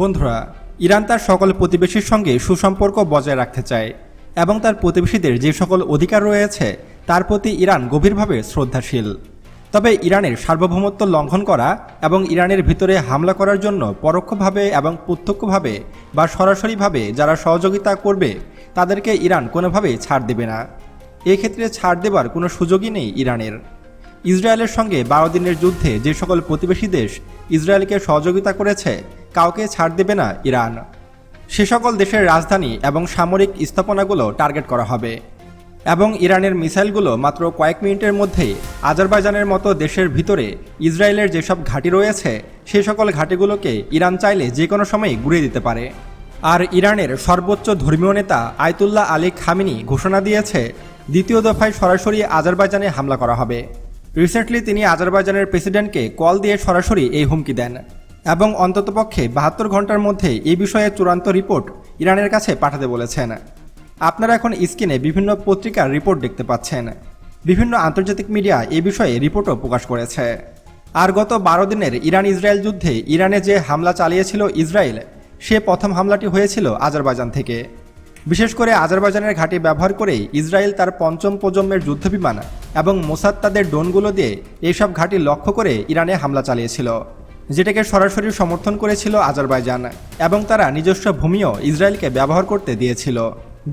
বন্ধুরা, ইরান তার সকল প্রতিবেশীর সঙ্গে সুসম্পর্ক বজায় রাখতে চায় এবং তার প্রতিবেশীদের যে সকল অধিকার রয়েছে, তার প্রতি ইরান গভীরভাবে শ্রদ্ধাশীল। তবে ইরানের সার্বভৌমত্ব লঙ্ঘন করা এবং ইরানের ভিতরে হামলা করার জন্য পরোক্ষভাবে এবং প্রত্যক্ষভাবে বা সরাসরিভাবে যারা সহযোগিতা করবে, তাদেরকে ইরান কোনোভাবেই ছাড় দেবে না। এক্ষেত্রে ছাড় দেবার কোনো সুযোগই নেই ইরানের। ইসরায়েলের সঙ্গে বারো দিনের যুদ্ধে যে সকল প্রতিবেশী দেশ ইসরায়েলকে সহযোগিতা করেছে কাউকে ছাড় দেবে না ইরান। সে সকল দেশের রাজধানী এবং সামরিক স্থাপনাগুলো টার্গেট করা হবে। এবং ইরানের মিসাইলগুলো মাত্র কয়েক মিনিটের মধ্যেই আজারবাইজানের মতো দেশের ভিতরে ইসরায়েলের যেসব ঘাঁটি রয়েছে, সে সকল ঘাঁটিগুলোকে ইরান চাইলে যে কোনো সময় গুড়িয়ে দিতে পারে। আর ইরানের সর্বোচ্চ ধর্মীয় নেতা আয়তুল্লাহ আলী খামিনি ঘোষণা দিয়েছে, দ্বিতীয় দফায় সরাসরি আজারবাইজানে হামলা করা হবে। রিসেন্টলি তিনি আজারবাইজানের প্রেসিডেন্টকে কল দিয়ে সরাসরি এই হুমকি দেন। এবং অন্ততপক্ষে বাহাত্তর ঘণ্টার মধ্যে এই বিষয়ে চূড়ান্ত রিপোর্ট ইরানের কাছে পাঠাতে বলেছেন। আপনারা এখন স্ক্রিনে বিভিন্ন পত্রিকার রিপোর্ট দেখতে পাচ্ছেন। বিভিন্ন আন্তর্জাতিক মিডিয়া এ বিষয়ে রিপোর্টও প্রকাশ করেছে। আর গত বারো দিনের ইরান ইসরায়েল যুদ্ধে ইরানে যে হামলা চালিয়েছিল ইসরায়েল, সে প্রথম হামলাটি হয়েছিল আজারবাইজান থেকে। বিশেষ করে আজারবাইজানের ঘাঁটি ব্যবহার করেই ইসরায়েল তার পঞ্চম প্রজন্মের যুদ্ধবিমান এবং মোসাদ তাদের ড্রোনগুলো দিয়ে এইসব ঘাঁটি লক্ষ্য করে ইরানে হামলা চালিয়েছিল। যেটাকে সরাসরি সমর্থন করেছিল আজারবাইজান, এবং তারা নিজস্ব ভূমিও ইসরায়েলকে ব্যবহার করতে দিয়েছিল।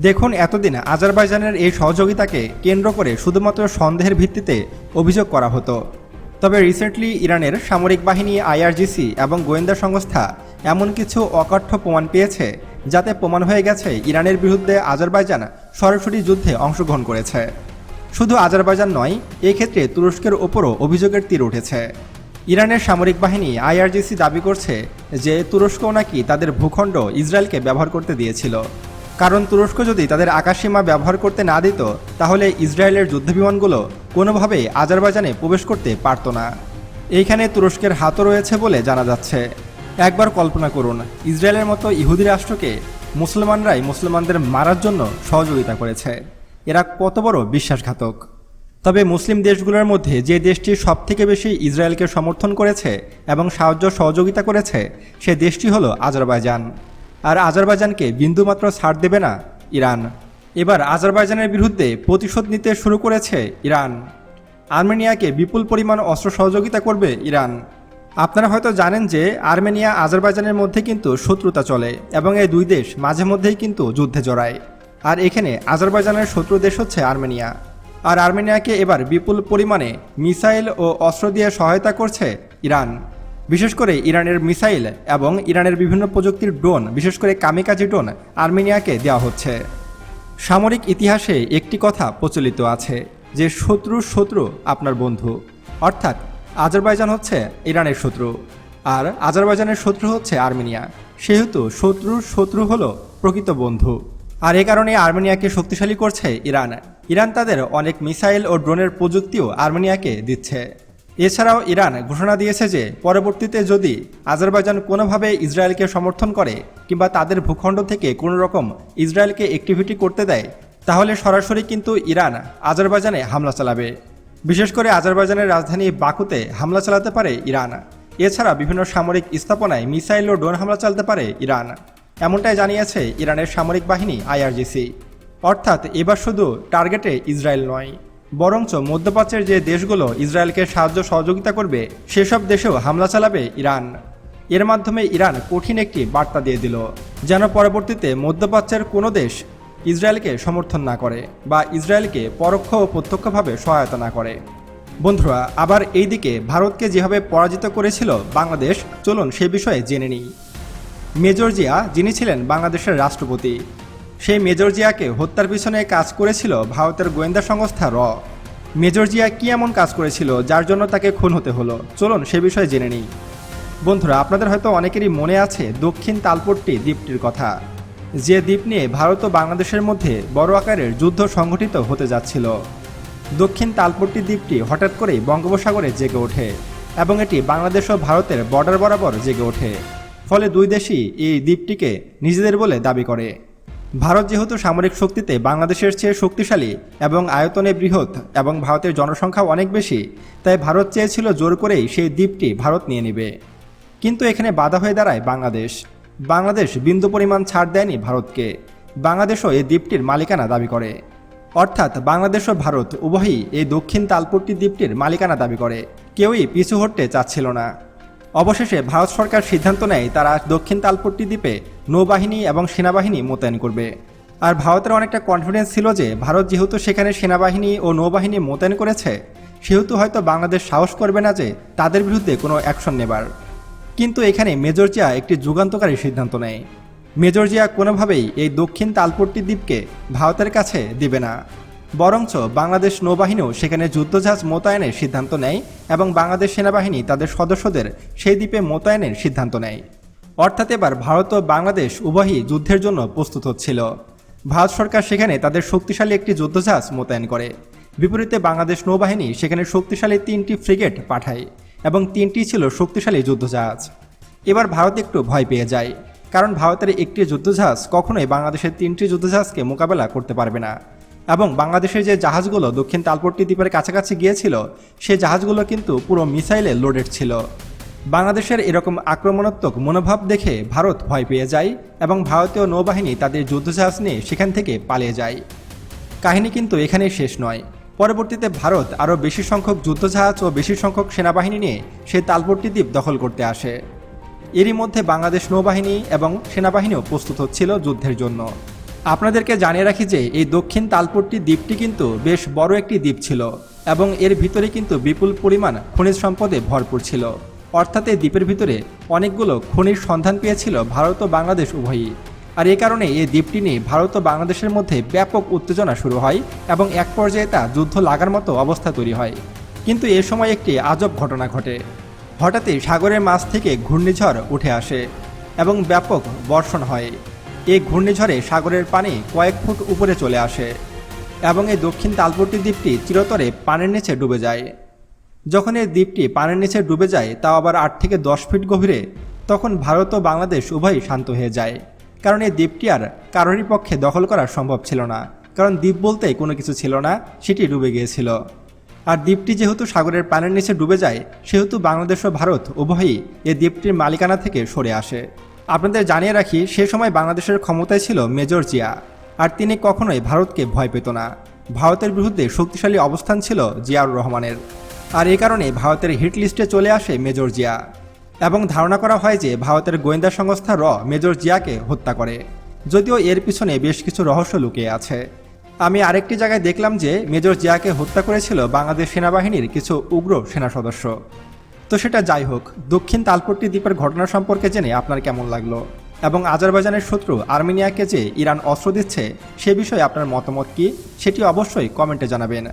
দেখুন, এতদিন আজারবাইজানের এই সহযোগিতাকে কেন্দ্র করে শুধুমাত্র সন্দেহের ভিত্তিতে অভিযোগ করা হতো। তবে রিসেন্টলি ইরানের সামরিক বাহিনী আইআরজিসি এবং গোয়েন্দা সংস্থা এমন কিছু অকাঠ্য প্রমাণ পেয়েছে, যাতে প্রমাণ হয়ে গেছে ইরানের বিরুদ্ধে আজারবাইজান সরাসরি যুদ্ধে অংশগ্রহণ করেছে। শুধু আজারবাইজান নয়, এক্ষেত্রে তুরস্কের ওপরও অভিযোগের তীর উঠেছে। ইরানের সামরিক বাহিনী আইআরজিসি দাবি করছে যে তুরস্ক নাকি তাদের ভূখণ্ড ইসরায়েলকে ব্যবহার করতে দিয়েছিল। কারণ তুরস্ক যদি তাদের আকাশসীমা ব্যবহার করতে না দিত, তাহলে ইসরায়েলের যুদ্ধবিমানগুলো কোনোভাবেই আজারবাইজানে প্রবেশ করতে পারত না। এইখানে তুরস্কের হাতও রয়েছে বলে জানা যাচ্ছে। একবার কল্পনা করুন, ইসরায়েলের মতো ইহুদি রাষ্ট্রকে মুসলমানরাই মুসলমানদের মারার জন্য সহযোগিতা করেছে। এরা কত বড় বিশ্বাসঘাতক। তবে মুসলিম দেশগুলোর মধ্যে যে দেশটি সবথেকে বেশি ইসরায়েলকে সমর্থন করেছে এবং সাহায্য সহযোগিতা করেছে, সে দেশটি হলো আজারবাইজান। আর আজারবাইজানকে বিন্দুমাত্র ছাড় দেবে না ইরান। এবার আজারবাইজানের বিরুদ্ধে প্রতিশোধ নিতে শুরু করেছে ইরান। আর্মেনিয়াকে বিপুল পরিমাণ অস্ত্র সহযোগিতা করবে ইরান। আপনারা হয়তো জানেন যে আর্মেনিয়া আজারবাইজানের মধ্যে কিন্তু শত্রুতা চলে এবং এই দুই দেশ মাঝে মধ্যেই কিন্তু যুদ্ধে জড়ায়। আর এখানে আজারবাইজানের শত্রু দেশ হচ্ছে আর্মেনিয়া। আর আর্মেনিয়াকে এবার বিপুল পরিমাণে মিসাইল ও অস্ত্র দিয়ে সহায়তা করছে ইরান। বিশেষ করে ইরানের মিসাইল এবং ইরানের বিভিন্ন প্রযুক্তির ড্রোন, বিশেষ করে কামিকাজি ড্রোন আর্মেনিয়াকে দেওয়া হচ্ছে। সামরিক ইতিহাসে একটি কথা প্রচলিত আছে, যে শত্রু শত্রু আপনার বন্ধু। অর্থাৎ আজারবাইজান হচ্ছে ইরানের শত্রু, আর আজারবাইজানের শত্রু হচ্ছে আর্মেনিয়া। সেহেতু শত্রুর শত্রু হলো প্রকৃত বন্ধু। আর এ কারণে আর্মেনিয়াকে শক্তিশালী করছে ইরান। ইরান তাদের অনেক মিসাইল ও ড্রোনের প্রযুক্তিও আর্মেনিয়াকে দিচ্ছে। এছাড়াও ইরান ঘোষণা দিয়েছে যে, পরবর্তীতে যদি আজারবাইজান কোনোভাবে ইসরায়েলকে সমর্থন করে কিংবা তাদের ভূখণ্ড থেকে কোনো রকম ইসরায়েলকে অ্যাক্টিভিটি করতে দেয়, তাহলে সরাসরি কিন্তু ইরান আজারবাইজানে হামলা চালাবে। বিশেষ করে আজারবাইজানের রাজধানী বাকুতে হামলা চালাতে পারে ইরান। এছাড়া বিভিন্ন সামরিক স্থাপনায় মিসাইল ও ড্রোন হামলা চালাতে পারে ইরান। এমনটাই জানিয়েছে ইরানের সামরিক বাহিনী আইআরজিসি। অর্থাৎ এবার শুধু টার্গেটে ইসরায়েল নয়, বরঞ্চ মধ্যপ্রাচ্যের যে দেশগুলো ইসরায়েলকে সাহায্য সহযোগিতা করবে, সেসব দেশেও হামলা চালাবে ইরান। এর মাধ্যমে ইরান কঠিন একটি বার্তা দিয়ে দিল, যেন পরবর্তীতে মধ্যপ্রাচ্যের কোনো দেশ ইসরায়েলকে সমর্থন না করে বা ইসরায়েলকে পরোক্ষ ও প্রত্যক্ষভাবে সহায়তা না করে। বন্ধুরা, আবার এইদিকে ভারতকে যেভাবে পরাজিত করেছিল বাংলাদেশ, চলুন সে বিষয়ে জেনে নিই। মেজর জিয়া, যিনি ছিলেন বাংলাদেশের রাষ্ট্রপতি সেই মেজর জিয়াকে হত্যার পিছনে কাজ করেছিল ভারতের গোয়েন্দা সংস্থা র। মেজর জিয়া কি এমন কাজ করেছিল যার জন্য তাকে খুন হতে হলো? চলুন সে বিষয়ে জেনে নিই। বন্ধুরা, আপনাদের হয়তো অনেকেরই মনে আছে দক্ষিণ তালপট্টি দ্বীপটির কথা। যে দ্বীপ নিয়ে ভারত ও বাংলাদেশের মধ্যে বড় আকারের যুদ্ধ সংঘটিত হতে যাচ্ছিল। দক্ষিণ তালপট্টি দ্বীপটি হঠাৎ করেই বঙ্গোপসাগরে জেগে ওঠে এবং এটি বাংলাদেশ ও ভারতের বর্ডার বরাবর জেগে ওঠে। ফলে দুই দেশই এই দ্বীপটিকে নিজেদের বলে দাবি করে। ভারত যেহেতু সামরিক শক্তিতে বাংলাদেশের চেয়ে শক্তিশালী এবং আয়তনে বৃহৎ এবং ভারতের জনসংখ্যা অনেক বেশি, তাই ভারত চেয়েছিল জোর করেই সেই দ্বীপটি ভারত নিয়ে নেবে। কিন্তু এখানে বাধা হয়ে দাঁড়ায় বাংলাদেশ। বাংলাদেশ বিন্দু পরিমাণ ছাড় দেয়নি ভারতকে। বাংলাদেশও এই দ্বীপটির মালিকানা দাবি করে। অর্থাৎ বাংলাদেশ ও ভারত উভয়ই এই দক্ষিণ তালপট্টি দ্বীপটির মালিকানা দাবি করে। কেউই পিছু হটতে চাচ্ছিল না। অবশেষে ভারত সরকার সিদ্ধান্ত নেয় তারা দক্ষিণ তালপট্টি দ্বীপে নৌবাহিনী এবং সেনাবাহিনী মোতায়েন করবে। আর ভারতের অনেকটা কনফিডেন্স ছিল যে ভারত যেহেতু সেখানে সেনাবাহিনী ও নৌবাহিনী মোতায়েন করেছে, সেহেতু হয়তো বাংলাদেশ সাহস করবে না যে তাদের বিরুদ্ধে কোনো অ্যাকশন নেবার। কিন্তু এখানে মেজর জিয়া একটি যুগান্তকারী সিদ্ধান্ত নেয়। মেজর জিয়া কোনোভাবেই এই দক্ষিণ তালপট্টি দ্বীপকে ভারতের কাছে দিবে না। বরঞ্চ বাংলাদেশ নৌবাহিনীও সেখানে যুদ্ধজাহাজ মোতায়েনের সিদ্ধান্ত নেয় এবং বাংলাদেশ সেনাবাহিনী তাদের সদস্যদের সেই দ্বীপে মোতায়েনের সিদ্ধান্ত নেয়। অর্থাৎ এবার ভারত ও বাংলাদেশ উভয়ই যুদ্ধের জন্য প্রস্তুত হচ্ছিল। ভারত সরকার সেখানে তাদের শক্তিশালী একটি যুদ্ধজাহাজ মোতায়েন করে। বিপরীতে বাংলাদেশ নৌবাহিনী সেখানে শক্তিশালী তিনটি ফ্রিগেট পাঠায় এবং তিনটি ছিল শক্তিশালী যুদ্ধজাহাজ। এবার ভারত একটু ভয় পেয়ে যায়, কারণ ভারতের একটি যুদ্ধজাহাজ কখনোই বাংলাদেশের তিনটি যুদ্ধজাহাজকে মোকাবেলা করতে পারবে না। এবং বাংলাদেশের যে জাহাজগুলো দক্ষিণ তালপট্টি দ্বীপের কাছাকাছি গিয়েছিল, সেই জাহাজগুলো কিন্তু পুরো মিসাইলে লোডেড ছিল। বাংলাদেশের এরকম আক্রমণাত্মক মনোভাব দেখে ভারত ভয় পেয়ে যায় এবং ভারতীয় নৌবাহিনী তাদের যুদ্ধজাহাজ নিয়ে সেখান থেকে পালিয়ে যায়। কাহিনী কিন্তু এখানেই শেষ নয়। পরবর্তীতে ভারত আরও বেশি সংখ্যক যুদ্ধজাহাজ ও বেশি সংখ্যক সেনাবাহিনী নিয়ে সেই তালপট্টি দ্বীপ দখল করতে আসে। এরই মধ্যে বাংলাদেশ নৌবাহিনী এবং সেনাবাহিনীও প্রস্তুত হচ্ছিল যুদ্ধের জন্য। আপনাদেরকে জানিয়ে রাখি যে এই দক্ষিণ তালপট্টি দ্বীপটি কিন্তু বেশ বড় একটি দ্বীপ ছিল এবং এর ভিতরে কিন্তু বিপুল পরিমাণ খনিজ সম্পদে ভরপুর ছিল। অর্থাৎ এই দ্বীপের ভিতরে অনেকগুলো খনির সন্ধান পেয়েছিল ভারত ও বাংলাদেশ উভয়ই। আর এই কারণে এই দ্বীপটি নিয়ে ভারত ও বাংলাদেশের মধ্যে ব্যাপক উত্তেজনা শুরু হয় এবং এক পর্যায়ে তা যুদ্ধ লাগার মতো অবস্থা তৈরি হয়। কিন্তু এ সময় একটি আজব ঘটনা ঘটে। হঠাৎই সাগরের মাছ থেকে ঘূর্ণিঝড় উঠে আসে এবং ব্যাপক বর্ষণ হয়। এই ঘূর্ণিঝড়ে সাগরের পানি কয়েক ফুট উপরে চলে আসে এবং এই দক্ষিণ তালপট্টি দ্বীপটি চিরতরে পানির নিচে ডুবে যায়। যখন এই দ্বীপটি পানির নিচে ডুবে যায়, তাও আবার আট থেকে দশ ফিট গভীরে, তখন ভারত ও বাংলাদেশ উভয়ই শান্ত হয়ে যায়। কারণ এই দ্বীপটি আর কারোরই পক্ষে দখল করা সম্ভব ছিল না। কারণ দ্বীপ বলতেই কোনো কিছু ছিল না, সেটি ডুবে গিয়েছিল। আর দ্বীপটি যেহেতু সাগরের পানির নিচে ডুবে যায়, সেহেতু বাংলাদেশ ও ভারত উভয়ই এই দ্বীপটির মালিকানা থেকে সরে আসে। আপনাদের জানিয়ে রাখি, সে সময় বাংলাদেশের ক্ষমতায় ছিল মেজর জিয়া, আর তিনি কখনোই ভারতকে ভয় পেত না। ভারতের বিরুদ্ধে শক্তিশালী অবস্থান ছিল জিয়াউর রহমানের। আর এই কারণে ভারতের হিট লিস্টে চলে আসে মেজর জিয়া। এবং ধারণা করা হয় যে, ভারতের গোয়েন্দা সংস্থা র মেজর জিয়াকে হত্যা করে। যদিও এর পিছনে বেশ কিছু রহস্য লুকিয়ে আছে। আমি আরেকটি জায়গায় দেখলাম যে, মেজর জিয়াকে হত্যা করেছিল বাংলাদেশ সেনাবাহিনীর কিছু উগ্র সেনা সদস্য। তো সেটা যাই হোক, দক্ষিণ তালপট্টি দ্বীপের ঘটনা সম্পর্কে জেনে আপনার কেমন লাগল? এবং আজারবাইজানের শত্রু আর্মেনিয়াকে যে ইরান অস্ত্র দিচ্ছে, সে বিষয়ে আপনার মতামত কি? সেটি অবশ্যই কমেন্টে জানাবেন।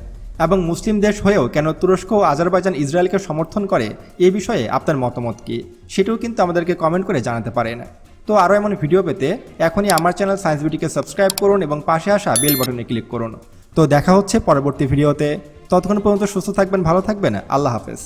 এবং মুসলিম দেশ হয়েও কেন তুরস্ক ও আজারবাইজান ইসরায়েলকে সমর্থন করে, এ বিষয়ে আপনার মতামত কি? সেটাও কিন্তু আমাদেরকে কমেন্ট করে জানাতে পারেন। তো আরও এমন ভিডিও পেতে এখনই আমার চ্যানেল সায়েন্স বিউটিকে সাবস্ক্রাইব করুন এবং পাশে আসা বেল বাটনে ক্লিক করুন। তো দেখা হচ্ছে পরবর্তী ভিডিওতে। ততক্ষণ পর্যন্ত সুস্থ থাকবেন, ভালো থাকবেন, আল্লাহ হাফেজ।